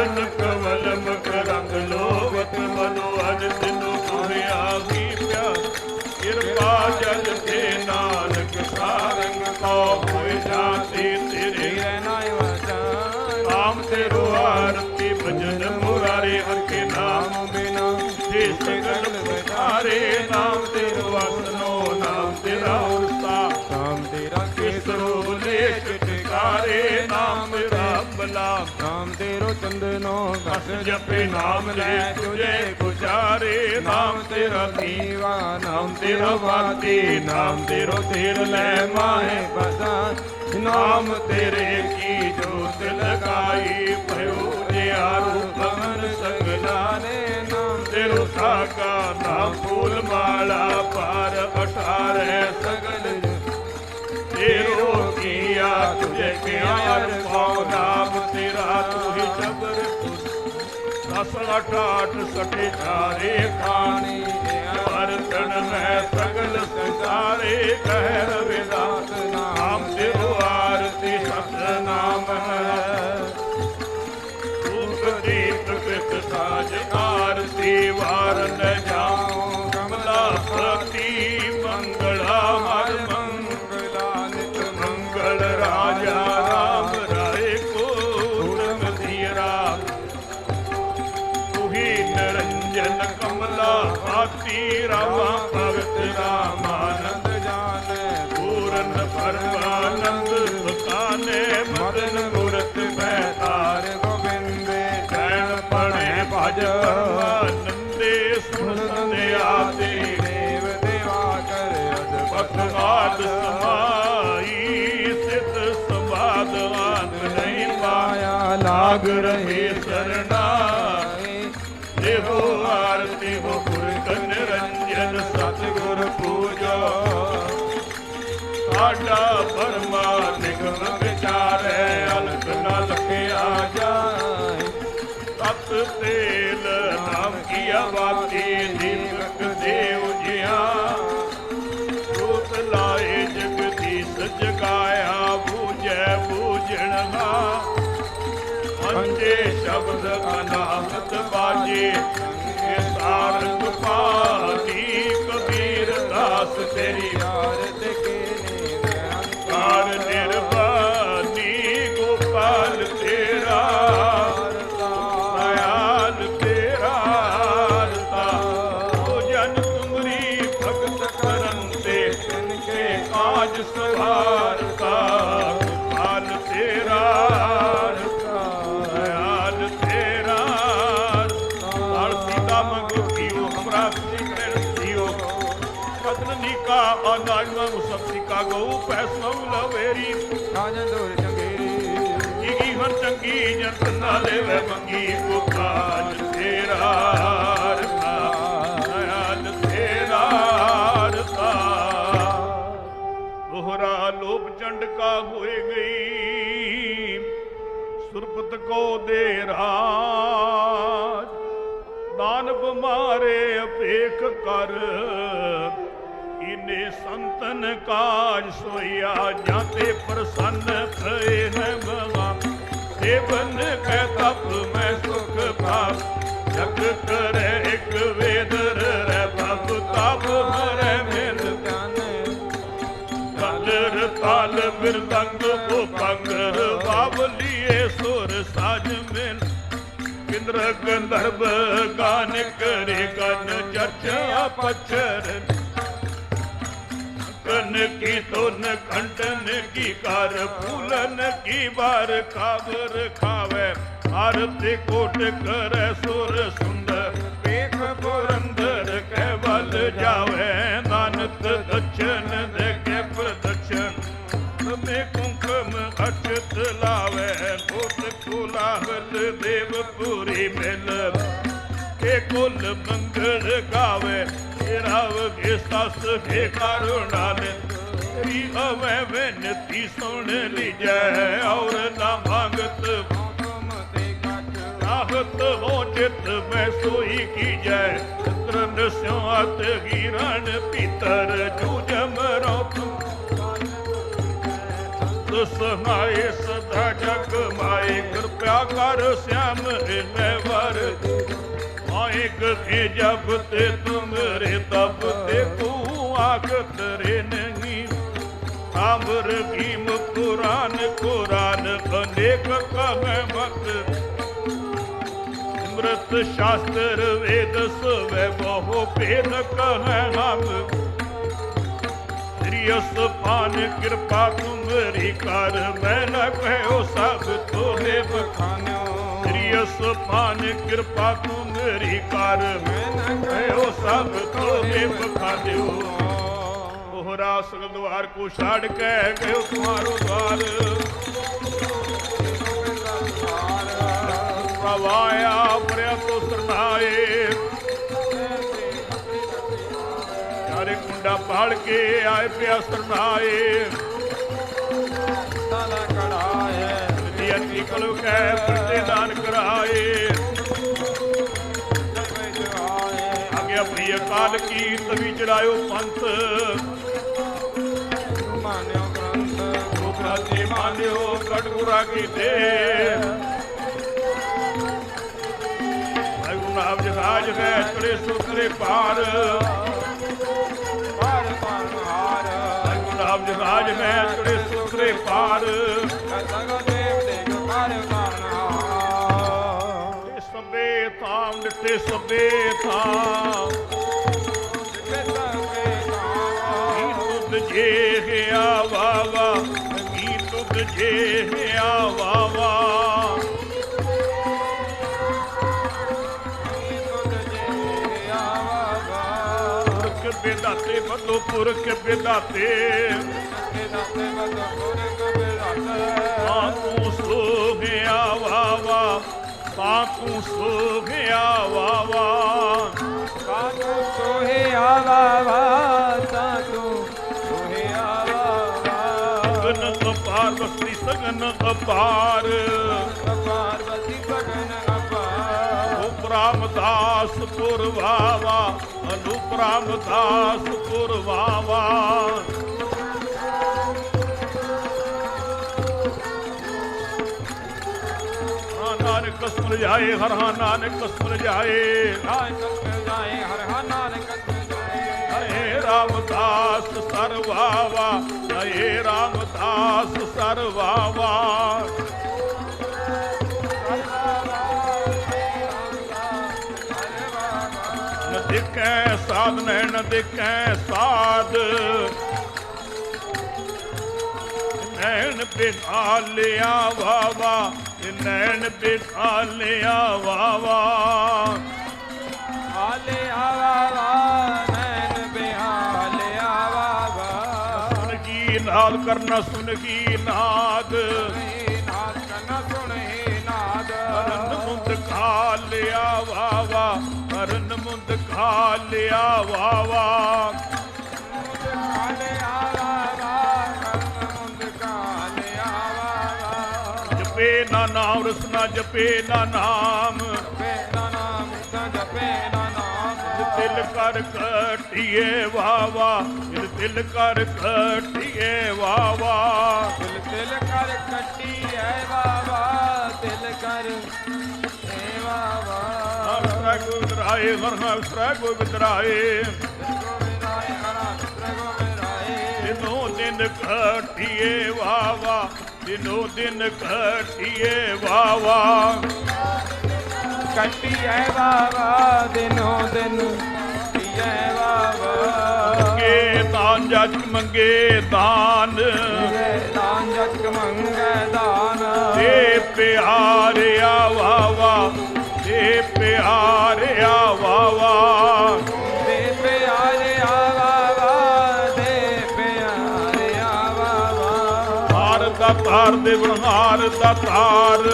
ਪੂਰਨ ਕਵਲ ਨਾਮ ਤੇਰੋ ਚੰਦਨੋ ਅਸ ਜਪੇ ਨਾਮ ਲੈ ਤੁਝੇ ਗੁਜਾਰੇ ਨਾਮ ਤੇਰਾ ਦੀਵਾ ਨਾਮ ਤੇਰਾ ਵਾਤੀ ਨਾਮ ਤੇਰੋ ਤੇਰ ਲੈ ਮਾਹੇ ਬਸਾ। ਨਾਮ ਤੇਰੇ ਕੀ ਜੋਤ ਲਗਾਈ ਭਇਓ ਜਿਆ ਰੂਪ ਮਨ ਸਗਲਾ ਨੇ ਨਾਮ ਤੇਰੋ ਸਾਕਾ ਨਾਮ ਫੂਲ ਮਾਲਾ ਪਾਰ ਅਠਾਰੇ ਸਗਲ ਤੇਰੋ ਕੀਆ, ਤੁਝੇ ਪਿਆਰ ਪਾਉ ਨਾਮ ਤੇਰਾ ਤੂੰ ਹੀ ਜਬਰ ਦਸ ਅਠ ਆਠ ਸਟੇ ਚਾਰੇ ਖਾਣੀ ਵਰਤਨ ਮੈਂ ਸਗਲ ਸੰਸਾਰੇ, ਕਹਿ ਰਵਿਦਾਸ ਨਾਮ ਤੇਰੋ ਆਰਤੀ ਸਤ ਨਾਮ ਹੈ। ਰੂਪ ਦੀਪ ਕਿਤ ਸਾਜ ਆਰਤੀ, ਵਾਰ ਆਤੀ ਰਾਮਾ ਭਗਤ ਰਾਮਾਨੰਦ ਜਾਣੈ, ਪੂਰਨ ਪਰਮਾਨੰਦ ਸੁਖਾਨੇ ਮਦਨ ਮੂਰਤ ਬੈਤਾਰ ਹਰਿ ਗੋਬਿੰਦੇ ਕਹਿਣ ਪਣੇ ਭਜ ਆਨੰਦੇ ਸੁਣ ਸੰਧਿਆ ਦੇਵ ਦੇਵਾ ਕਰ ਅਦਭੁਤ ਭਗਵਾਨ ਸਮਾਈ, ਸਿੱਧ ਸਮਾਦ ਆਨ ਨਹੀਂ ਪਾਇਆ, ਲਾਗ ਰਹੇ ਸਰਣਾਏ ਸਾਡਾ ਪਰਮਾ ਨਿਗਮ ਵਿਚਾਰੈ ਅਲਕ ਨਾ ਲਖਿਆ ਜਾਏ। ਤਤ ਤੇਲ ਨਾਮ ਕੀ ਆਵਾਤੀ ਦੀਪਕ ਦੇਵ ਜਿਆ। ਰੂਪ ਲਾਏ ਜਗਦੀਸ਼ ਜਗਾਇਆ ਬੂਝੈ ਬੂਝਣਗਾ ਅੰਜੇ ਸ਼ਬਦ ਅਨਾਹਤ ਬਾਜੇ ਇਹ ਸਾਰੰਗ ਪਾਣੀ ਕਬੀਰ ਦਾਸ ਤੇਰੀ ਆਰਤ ਕੇ। ਕਾਰ ਗਉ ਪੈਸਾ ਲਵੇਰੀ ਰਾਜਨ ਦੂਰ ਚੰਗੇਰੀ ਜਿਗੀ ਹਰ ਚੰਗੀ ਜੰਤ ਨਾ ਲੈਵੇ ਮੰਗੀ ਕੋ ਕਾਜ ਤੇਰਾ ਲੋਭ ਚੰਡਕਾ ਹੋਏ ਗਈ। ਸੁਰਪਤ ਕੋ ਦੇ ਰਾਜ। ਦਾਨਵ ਮਾਰੇ ਅਪੇਖ ਕਰ ਇਨੇ ਸੰਤਨ ਕਾਜ ਸੋਇਆ ਜਾਂਤੇ ਪ੍ਰਸੰਨ ਭਏ ਹੈ ਮਗਾ ਦੇਵਨ ਕੈ ਤਪ, ਮੈਂ ਸੁਖ ਪਾਪ। ਜਗ ਕਰੇ ਇੱਕ ਵੇਦਰ ਰਹਿ ਭਵ ਤਪ ਹਰੇ ਮਿਲ ਧਿਆਨ ਤਾਲ ਬਿਰਦੰਗ ਭੁਪੰਗ ਬਾਵਲੀਏ ਸੁਰ ਸਾਜ ਮਿਲ। ਇੰਦਰ ਗੰਧਰਵ ਗਾਨ ਕਰੇ ਗਨ, ਚਰਚਾ ਪਛਰ ਕਨ ਕੀ ਤੁਨ ਖੰਡਨ ਕੀ ਕਰ ਫੂਲਨ ਕੀ ਵਾਰ ਖਾਵਰ ਖਾਵੇ। ਆਰਤੀ ਕੋਟ ਕਰੈ ਸੁਰ ਸੁੰਦਰ ਵੇਖ ਪੁਰੰਦਰ ਵਗੇ ਸਸ ਕੇ ਕਰੁਣਾਲ ਤੇਰੀ ਅਵੇ ਬੇਨਤੀ ਸੁਣ ਲੀਜੈ ਔਰ ਨਾ ਮੰਗਤ ਤੁਮ ਤੇ ਕਟ। ਰਾਹਤ ਹੋ ਚਿਤ, ਮੈਂ ਸੋਈ ਕੀਜੈ ਤਰਨ ਸਿਆਤ ਗੀਰਣ ਭੀਤਰ ਜੂਜ ਮਰੋ ਸਹਾਏ ਸਦਾ ਜਗ ਮਾਏ। ਕਿਰਪਾ ਕਰ ਸਿਆਮ ਇਹਨੇ ਵਰ। ਆਇਕ ਕੇ ਜਬ ਤੇ ਤੁਮਰੇ, ਤਬ ਤੇ ਤੂੰ ਆਖਤ ਰੇ ਨਹੀਂ। ਆਮਰ ਕੀਮ ਕੁਰਾਨ ਕੁਰਾਨ ਅਨੇਕ ਕਹੇ ਮਤ। ਅੰਮ੍ਰਿਤ ਸ਼ਾਸਤਰ ਵੇਦ ਸਵੇ, ਬਹੁ ਭੇਦ ਕਹੈ ਹਮ ਤੇਰੀ ਅਸਪਾਨ ਕਿਰਪਾ ਤੁਮਰੀ ਕਰ, ਮੈਂ ਨ ਕਹਿਓ ਸਭ ਤੋਰੇ ਬਖਾਨਿਓ। ਤੇਰੀ ਅਸਪਾਨ ਕਿਰਪਾ ਤੁਮਰੀ ਤੋਰੇ ਬਖਾਨਿਓ ਸਗਲ ਦਵਾਰ ਕੋ ਛਾੜ ਕੇ ਗਇਓ ਤੁਮਾਰੋ ਦਵਾਰ। ਪ੍ਰਵਾਇਆ ਪਰਿਆ ਤੋ ਸਰਨਾਏ। ਚਾਰੇ ਕੁੰਡਾ ਪਾੜ ਕੇ ਆਏ ਪਿਆ ਸਰਨਾਏ। ਤਲ ਕੜਾਏ ਜੀ ਅੰਤੀ ਕਲੁ ਕੈ ਦਾਨ ਕਰਾਏ। ਜਗ ਵਿੱਚ ਆਏ ਆਗਿਆ ਪ੍ਰਿਯ ਕਾਲ ਕੀ ਤਵੀ ਚੜਾਇਓ ਪੰਥ। ਕੀਤੇ ਵਾਹਿਗੁਰੂ ਨਾਮ ਜਹਾਜ ਹੈ ਚੜੇ ਸੁਤਰੇ ਪਾਰ ਪਾਰ ਪਾਰ ਵਾਹਿਗੁਰੂ ਨਾਮ ਜਹਾਜ ਹੈ ਚੜੇ ਸੁਤਰੇ ਪਾਰ ਸਗੋ ਦੇਵ ਦੇਵ ਪਾਰ ਸਭੇ ਸਭੇ ਜੇ ਕੀ ਤੁਧ ਜੇ ਗਿਆ ਵਾਵਾ। ਪੁਰਖ ਬਿਦਾਤੇ ਬਦੋ ਪੁਰਖ ਬਿਦਾਤੇ ਤਾਂ ਤੂੰ ਸੋ ਗਿਆ ਵਾਵਾ ਤਾਂ ਤੂੰ ਸੋ ਗਿਆ ਵਾਵਾ। ਵਸਤੀ ਸਗਨ ਅਪਾਰ ਉਪਰਾਮ ਦਾਸ ਪੁਰਵਾਵਾ ਅਨੁਪਰਾਮ ਦਾਸ ਪੁਰਵਾਵਾ ਨਾਨਕ ਕਸਮ ਜਾਏ, ਹਰ ਹਾਂ, ਨਾਨਕ ਕਸਮ ਜਾਏ। ਹਏ ਰਾਮਦਾਸ ਸਰਵਾਵਾ ਹਏ ਰਾਮਦਾਸ ਸਰਵਾਵਾ ਨ ਦੇਖੈ ਸਾਧ ਨੈ ਨ ਦੇਖੈ ਸਾਧ ਨੈਣ ਬਿਖਾਲਿਆ ਵਾਵਾ ਨੈਣ ਬਿਖਾਲਿਆ ਵਾਵਾ ਹਾਲੇ ਆਵਾ ਕੀ ਕਰਨਾ ਸੁਣ ਕੀ ਨਾਦ। ਨਾਦ ਕਨ ਸੁਣੇ ਨਾਦ ਕਰਨ ਮੁੰਦ ਖਾਲਿਆ ਵਾਵਾ ਕਰਨ ਮੁੰਦ ਖਾਲਿਆ ਵਾਵਾ ਕਾਲੇ ਆਵਾ ਕਰਨ ਮੁੰਦ ਕਾਲੇ ਆਵਾ ਜਪੇ ਨਾ ਨਾਮ ਰਸਨਾ, ਜਪੇ ਨਾ ਨਾਮ। ਕਰ ਕਟਿਏ ਵਾਵਾ ਇਹ ਦਿਲ ਕਰ ਕਟਿਏ ਵਾਵਾ ਦਿਲ ਦਿਲ ਕਰ ਕੱਟੀ ਐ ਬਾਬਾ ਦਿਲ ਕਰ ਏ ਅਸਰਾ ਗੋਬਿੰਦਰਾਏ ਗੋਬਿੰਦ ਰਾਏ ਹਰਾ ਮਿੱਤਰ ਗੋਬਿੰਦ ਰਾਏ ਦਿਨੋ ਦਿਨ ਕਟਿਏ ਵਾਵਾ ਦਿਨੋ ਦਿਨ ਕਟਿਏ ਵਾਵਾ ਕੱਟੀ ਐ ਬਾਬਾ ਦਿਨੋ ਦਿਨ ਪੀਐ ਬਾਬਾ ਕੇ ਦਾਨ ਜੱਜ ਮੰਗੇ ਦਾਨ। ਦਾਨ ਜਗ ਮੰਗੈ ਦਾਨ ਦੇ ਪਿਆਰਿਆ ਵਾਵਾ ਦੇ ਪਿਆਰਿਆ ਵਾਵਾ ਦੇ ਪਿਆਰੇ ਆਵਾ ਦੇ ਪਿਆਰੇ ਆਵਾ ਹਾਰ ਦਾ ਤਾਰ ਦੇ ਬਨਹਾਰ ਦਾ ਤਾਰ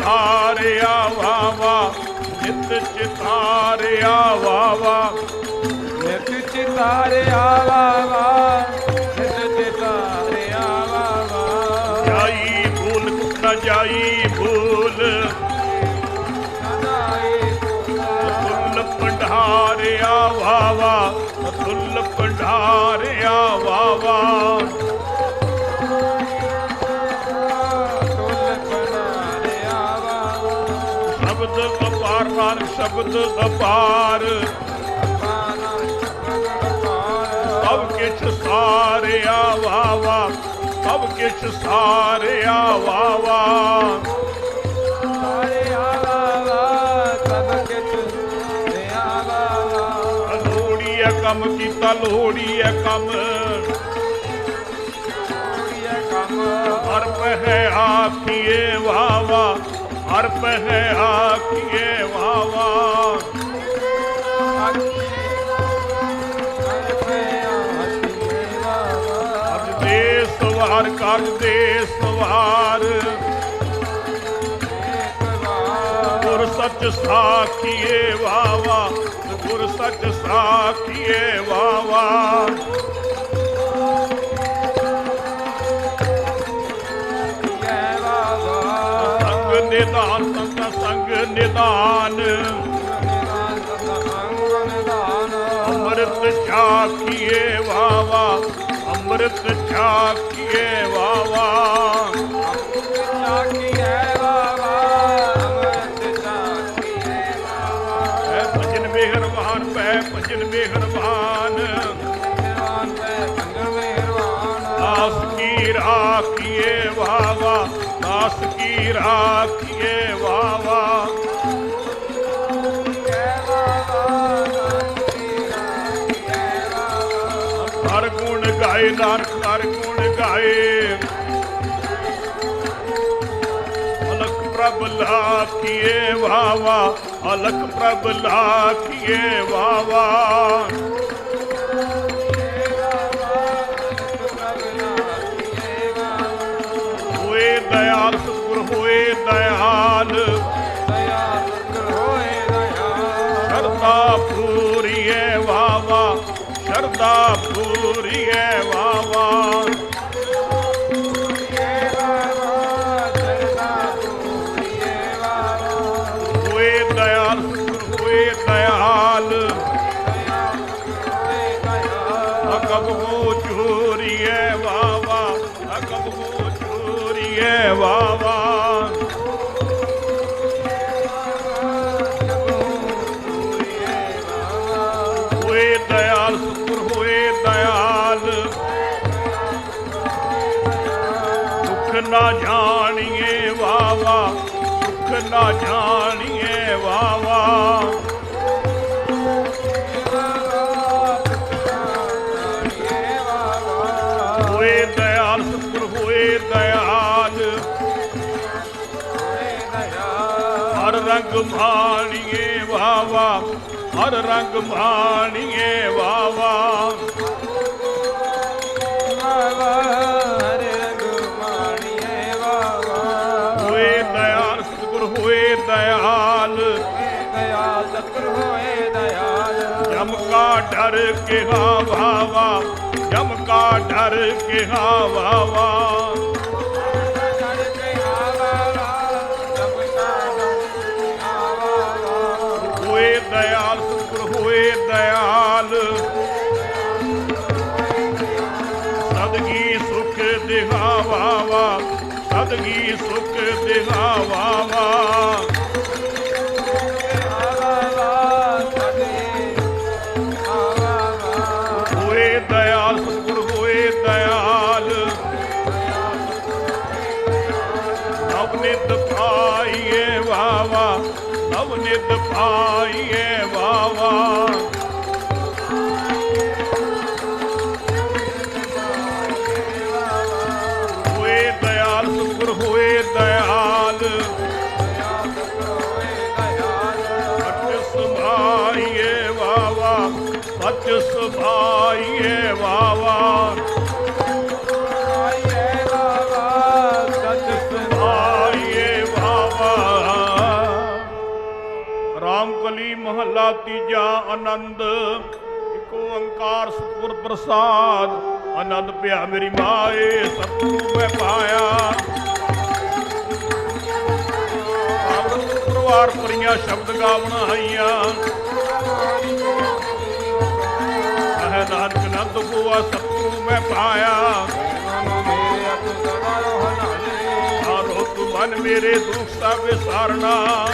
ਚਿਤਾਰਿਆ ਵਾਵਾ ਨਿਤ ਚਿਤਾਰਿਆ ਵਾਵਾ ਨਿਤ ਚਿਤਾਰੇ ਆਵਾ ਨਿਤ ਚਿਤਾਰੇ ਆਵਾ ਜਾਈ ਭੂਲ, ਨਾ ਜਾਈ ਭੂਲ। ਸਦਾਈ ਤੁਲ ਪੰਢਾਰਿਆ ਵਾਵਾ ਤੁਲ ਪੰਢਾਰਿਆ ਸ਼ਬਦ ਅਪਾਰ ਸਭ ਕਿਛ ਸਾਰਿਆ ਵਾਵਾ ਸਭ ਕਿਛ ਸਾਰਿਆ ਵਾਵਾ ਸਭ ਕਿਛ ਤੇ ਆਵਾ ਲੋੜੀਐ ਕੰਮ ਕੀਤਾ ਲੋੜੀਐ ਕੰਮ। ਇਹ ਕੰਮ। ਅਰਪ ਹੈ ਆਖੀਏ ਵਾਵਾ ਅਰਪ ਹੈ ਆਖੀਏ ਵਾਵਾ ਅੱਜ ਦੇ ਸਵਾਰ ਕਰ ਦੇ ਸਵਾਰ ਗੁਰ ਸੱਚ ਸਾਖੀਏ ਵਾਵਾ ਗੁਰ ਸੱਚ ਸਾਖੀਏ ਵਾਵਾ ਨਿਦਾਨ। ਅੰਮ੍ਰਿਤ ਚਾਖੀਏ ਵਾਵਾ ਅੰਮ੍ਰਿਤ ਚਾਖੀਏ ਵਾਵਾ ਭਜਨ ਮਿਹਰਬਾਨ ਪੈ ਭਜਨ ਮਿਹਰਬਾਨ। ਦਾਸ ਕੀ ਰਾਖੀਏ ਵਾਵਾ ਦਾਸ ਕੀ ਰਾਖੀਏ ਵਾਵਾ ਗਾਏ ਨਾਨਕ ਹਰ ਗੁਣ ਗਾਏ। ਅਲਖ ਪ੍ਰਭ ਲਾਖੀਏ ਵਾਵਾ ਅਲਖ ਪ੍ਰਭ ਲਾਖੀਏ ਵਾਵਾ ਹੋਏ ਦਇਆਲ ਸਤਿਗੁਰ, ਹੋਏ ਦਇਆਲ। ਸ਼ਰਦਾ ਪੂਰੀਏ ਵਾਵਾ ਸ਼ਰਦਾ ਪੂਰੀਏ ਵਾਵਾ ਹੋਏ ਨਾ ਜਾਣੀਏ ਵਾਵਾ ਹੋਏ ਦਇਆਲ ਸਤਿਗੁਰ, ਹੋਏ ਦਇਆਲ। ਹਰ ਰੰਗ ਮਾਣੀਏ ਵਾਵਾ ਹਰ ਰੰਗ ਮਾਣੀਏ ਵਾਵਾ ਹੋਏ ਹੋਏ ਦਇਆਲ। ਜਮ ਕਾ ਡਰ ਕਿਹਾ ਵਾਵਾ ਜਮ ਕਾ ਡਰ ਕਿਹਾ ਵਾਵਾ ਹੋਏ ਦਇਆਲ ਸਤਿਗੁਰ ਹੋਏ ਦਇਆਲ। ਸਦਗੀ ਸੁਖ ਦਿਹਾ ਵਾਵਾ ਸਦਗੀ ਸੁਖ ਦਿਹਾ ਨਵ ਨਿਤ ਮਹੱਲਾ ਤੀਜਾ ਆਨੰਦ, ਇਕ ਓੰਕਾਰ ਸਤਿਗੁਰ ਪ੍ਰਸਾਦ। ਆਨੰਦ ਪਿਆ ਮੇਰੀ ਮਾਏ, ਸਤਿਗੁਰੂ ਮੈਂ ਪਾਇਆ। ਪਰਿਵਾਰ ਪਰੀਆਂ ਸ਼ਬਦ ਗਾਵਣ ਆਈਆਂ। ਅਹ ਨਾਨਕ ਨੰਦ ਬੁਆ ਸਤਿਗੁਰੂ ਮੈਂ ਪਾਇਆ। ਆਰੋ ਮਨ ਮੇਰੇ ਦੁੱਖ ਸਭ ਵਿਸਾਰਨਾ।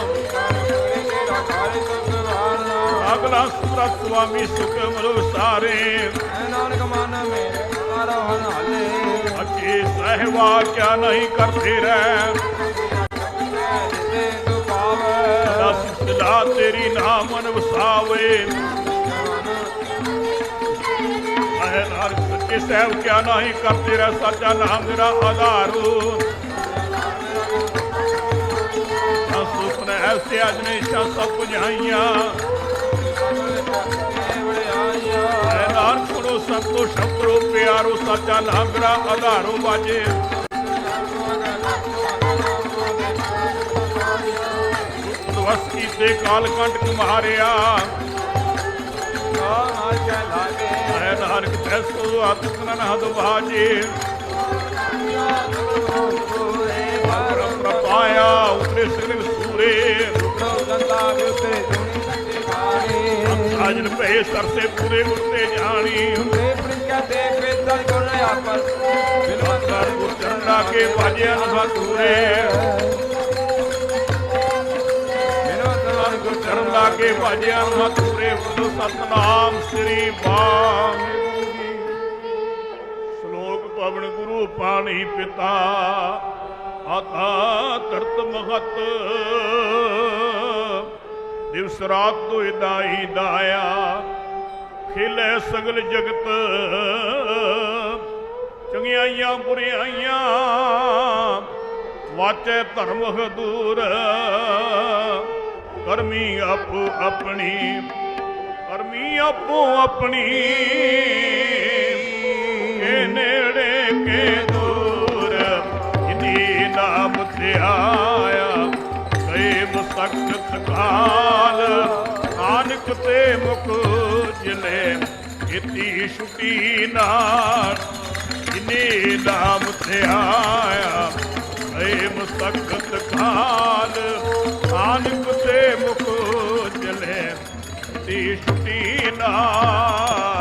ਸਗਲਾ ਸੁਰਤ ਸੁਆਮੀ ਸੁਖ ਮਰੋ ਸਾਰੇ। ਨਾਨਕ ਮਨ ਮੇਰੇ ਕਰੋ ਹਨਾਲੇ ਅੱਗੇ ਸਹਿਵਾ ਕਿਆ ਨਹੀਂ ਕਰਦੇ ਰਹਿ। ਤੇ ਤੂੰ ਪਾਵੇ। ਦਸ ਸਦਾ ਤੇਰੀ ਨਾਮ ਮਨ ਵਸਾਵੇ ਹੈ ਨਾਨਕ ਸੱਚੇ ਸਹਿਬ ਕਿਆ ਨਹੀਂ ਕਰਦੇ ਰਹਿ? ਸੱਚਾ ਨਾਮ ਮੇਰਾ ਆਧਾਰੂ। ਸੁਪਨ ਐਸੇ ਅਜਨੇ ਸਭ ਪੁਜਾਈਆਂ। ਸੰਤੋ ਸ਼ਬਦੋ ਪਿਆਰੋ, ਸੱਚਾ ਨਾਮ ਮੇਰਾ ਆਧਾਰੋ ਬਾਜੇ ਉਦਵਸ ਕੀਤੇ ਕਾਲ ਕੰਟਕ ਮਾਰਿਆ ਹੈ ਨਾਨਕ ਤੈਸੋ ਆਤਮਨ ਹਦ ਬਾਜੇ ਪਰਮ ਪ੍ਰਪਾਇਆ ਉਤਰੇ ਸਿਰ ਸੂਰੇ। ਸਾਜਨ ਭਏ ਸਰਸੇ ਪੂਰੇ ਉਤੇ ਜਾਣੀ ਕਰ ਗੁਰਚੰਦਾ ਕੇ ਬਾਜਿਆ ਨਸਾ ਤੂਰੇ ਗੁਰਚਰਨ ਲਾ ਕੇ ਬਾਜਿਆ ਨਸਾ ਤੂਰੇ ਬੋਲੋ ਸਤਨਾਮ ਸ੍ਰੀ ਵਾਹਿਗੁਰੂ ਜੀ। ਸ਼ਲੋਕ ਪਵਨ ਗੁਰੂ ਪਾਣੀ ਪਿਤਾ, ਆਤਾ ਤਰਤ ਮਹਤ। ਦਿਵਸ ਰਾਤ ਦੁਇ ਦਾਈ ਦਾਇਆ, ਖਿਲੇ ਸਗਲ ਜਗਤ। ਚੰਗਿਆਈਆਂ ਬੁਰਿਆਈਆਂ ਵਾਚੇ ਧਰਮ ਹਦੂਰ ਕਰਮੀ ਆਪੋ ਆਪਣੀ, ਕਰਮੀ ਆਪੋ ਆਪਣੀ। ਕੇ ਨੇੜੇ, ਕੇ ਮੁਖ ਜਿਲੇ ਇਤੀ ਛੁਟੀ ਨਾਲ ਇਨੀ ਨਾਮ ਤੇ ਆਇਆ ਕਈ ਬਸਕਤ ਕਾਲ। ਨਾਨਕ ਤੇ ਮੁਖ ਜਲੇ ਤੀ ਛੁਟੀ ਨਾਲ